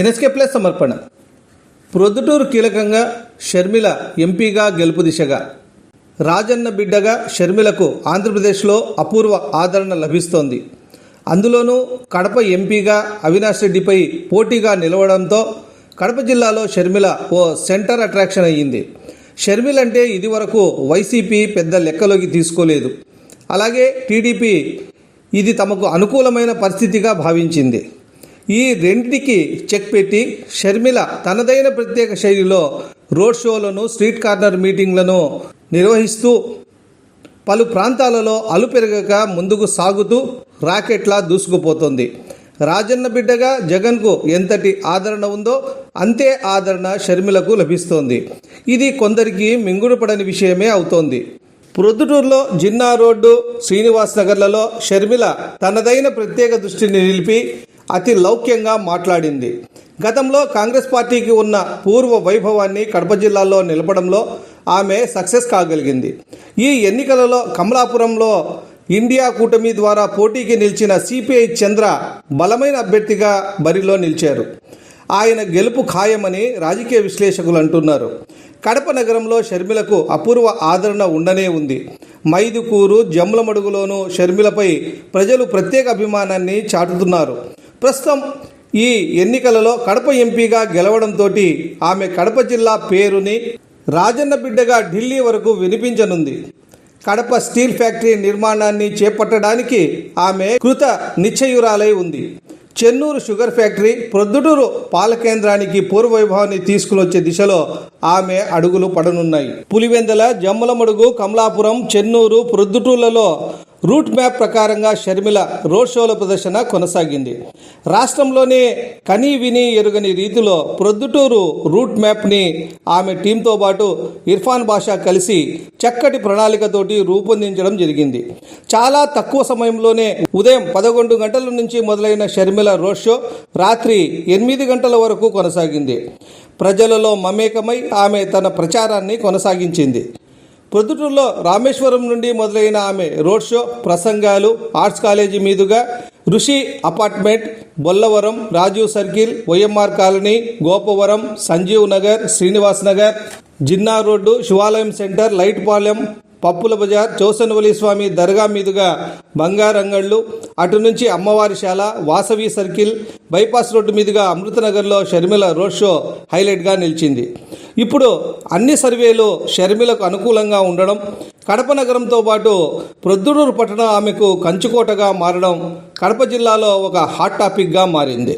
NSK plus సమర్పణ. ప్రొద్దుటూరు కీలకంగా షర్మిల ఎంపీగా గెలుపు దిశగా రాజన్న బిడ్డగా షర్మిలకు ఆంధ్రప్రదేశ్లో అపూర్వ ఆదరణ లభిస్తోంది. అందులోనూ కడప ఎంపీగా అవినాష్ రెడ్డిపై పోటీగా నిలవడంతో కడప జిల్లాలో షర్మిల ఓ సెంటర్ అట్రాక్షన్ అయ్యింది. షర్మిల అంటే ఇదివరకు వైసీపీ పెద్ద లెక్కలోకి తీసుకోలేదు. అలాగే టీడీపీ ఇది తమకు అనుకూలమైన పరిస్థితిగా భావించింది. ఈ రెండింటికి చెక్ పెట్టి షర్మిల తనదైన ప్రత్యేక శైలిలో రోడ్ షోలను స్ట్రీట్ కార్నర్ మీటింగ్లను నిర్వహిస్తూ పలు ప్రాంతాలలో అలుపెరగక ముందుకు సాగుతూ రాకెట్లా దూసుకుపోతుంది. రాజన్న బిడ్డగా జగన్కు ఎంతటి ఆదరణ ఉందో అంతే ఆదరణ షర్మిలకు లభిస్తోంది. ఇది కొందరికి మింగుడుపడని విషయమే అవుతోంది. ప్రొద్దుటూరులో జిన్నా రోడ్డు శ్రీనివాస్ నగర్లలో షర్మిల తనదైన ప్రత్యేక దృష్టిని నిలిపి అతి లౌక్యంగా మాట్లాడింది. గతంలో కాంగ్రెస్ పార్టీకి ఉన్న పూర్వ వైభవాన్ని కడప జిల్లాలో నిలపడంలో ఆమె సక్సెస్ కాగలిగింది. ఈ ఎన్నికలలో కమలాపురంలో ఇండియా కూటమి ద్వారా పోటీకి నిలిచిన సిపిఐ చంద్ర బలమైన అభ్యర్థిగా బరిలో నిలిచారు. ఆయన గెలుపు ఖాయమని రాజకీయ విశ్లేషకులు అంటున్నారు. కడప నగరంలో షర్మిలకు అపూర్వ ఆదరణ ఉండనే ఉంది. మైదుకూరు జమ్లమడుగులోనూ షర్మిలపై ప్రజలు ప్రత్యేక అభిమానాన్ని చాటుతున్నారు. ప్రస్తుతం ఈ ఎన్నికలలో కడప ఎంపీగా గెలవడంతో ఆమె కడప జిల్లా పేరుని రాజన్న బిడ్డగా ఢిల్లీ వరకు వినిపించనుంది. కడప స్టీల్ ఫ్యాక్టరీ నిర్మాణాన్ని చేపట్టడానికి ఆమె కృత నిశ్చయురాలై ఉంది. చెన్నూరు షుగర్ ఫ్యాక్టరీ ప్రొద్దుటూరు పాల కేంద్రానికి పూర్వవైభవాన్ని తీసుకునొచ్చే దిశలో ఆమె అడుగులు పడనున్నాయి. పులివెందల జమ్మలమడుగు కమలాపురం చెన్నూరు ప్రొద్దుటూర్లలో రూట్ మ్యాప్ ప్రకారంగా షర్మిల రోడ్ షోల ప్రదర్శన కొనసాగింది. రాష్ట్రంలోనే కనీ విని ఎరుగని రీతిలో ప్రొద్దుటూరు రూట్ మ్యాప్ని ఆమె టీంతో పాటు ఇర్ఫాన్ బాషా కలిసి చక్కటి ప్రణాళికతోటి రూపొందించడం జరిగింది. చాలా తక్కువ సమయంలోనే ఉదయం పదకొండు గంటల నుంచి మొదలైన షర్మిల రోడ్ షో రాత్రి ఎనిమిది గంటల వరకు కొనసాగింది. ప్రజలలో మమేకమై ఆమె తన ప్రచారాన్ని కొనసాగించింది. ప్రొద్దుటూరులో రామేశ్వరం నుండి మొదలైన ఆమె రోడ్ షో ప్రసంగాలు ఆర్ట్స్ కాలేజీ మీదుగా Rishi apartment Bollavaram Rajiv circle YMR colony Gopavaram Sanjeev Nagar Srinivas Nagar Jinnah road శివాలయం సెంటర్ లైట్పాలెం పప్పుల బజార్ చౌసనవలి స్వామి దర్గా మీదుగా బంగారంగళ్ళు అటు నుంచి అమ్మవారి శాల వాసవి సర్కిల్ బైపాస్ రోడ్డు మీదుగా అమృతనగర్లో షర్మిల రోడ్ షో హైలైట్గా నిలిచింది. ఇప్పుడు అన్ని సర్వేలు షర్మిలకు అనుకూలంగా ఉండడం కడప నగరంతో పాటు ప్రొద్దునూరు పట్టణం ఆమెకు కంచుకోటగా మారడం కడప జిల్లాలో ఒక హాట్ టాపిక్గా మారింది.